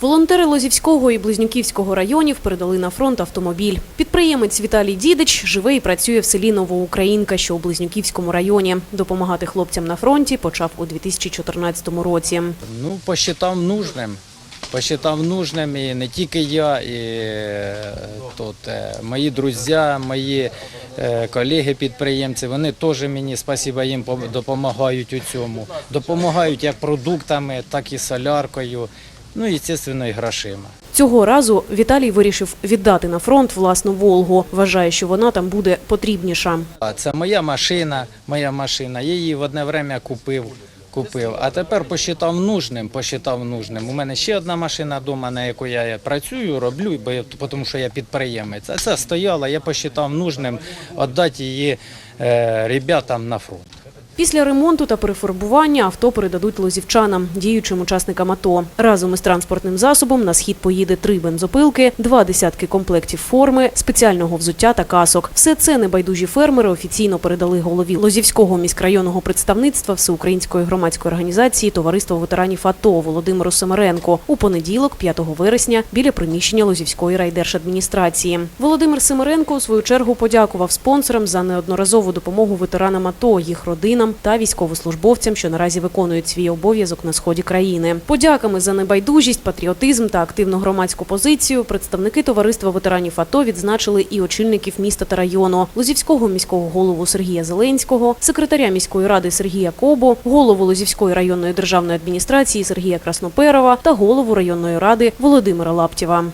Волонтери Лозівського і Близнюківського районів передали на фронт автомобіль. Підприємець Віталій Дідич живе і працює в селі Новоукраїнка, що у Близнюківському районі. Допомагати хлопцям на фронті почав у 2014 році. Ну, посчитав нужним. Посчитав нужним і не тільки я, і е, тут е, мої друзі, мої е, колеги-підприємці, вони теж мені, спасіба їм, допомагають у цьому. Допомагають як продуктами, так і соляркою, ну і, звісно, і грошима. Цього разу Віталій вирішив віддати на фронт власну Волгу. Вважає, що вона там буде потрібніша. Це моя машина, моя машина. Я її в одне время купив. Купив, а тепер посчитав нужним, посчитав нужним. У мене ще одна машина вдома, на яку я працюю, роблю, бо тому що я підприємець. А це стояла, я посчитав нужним віддати її е, ребятам на фронт. Після ремонту та перефарбування авто передадуть лозівчанам, діючим учасникам АТО. Разом із транспортним засобом на схід поїде три бензопилки, два десятки комплектів форми, спеціального взуття та касок. Все це небайдужі фермери офіційно передали голові Лозівського міськрайонного представництва Всеукраїнської громадської організації Товариство ветеранів АТО Володимиру Семеренко у понеділок, 5 вересня, біля приміщення Лозівської райдержадміністрації. Володимир Семеренко у свою чергу подякував спонсорам за неодноразову допомогу ветеранам АТО, їх родинам та військовослужбовцям, що наразі виконують свій обов'язок на сході країни. Подяками за небайдужість, патріотизм та активну громадську позицію представники товариства ветеранів АТО відзначили і очільників міста та району, Лозівського міського голову Сергія Зеленського, секретаря міської ради Сергія Кобо, голову Лозівської районної державної адміністрації Сергія Красноперова та голову районної ради Володимира Лаптєва.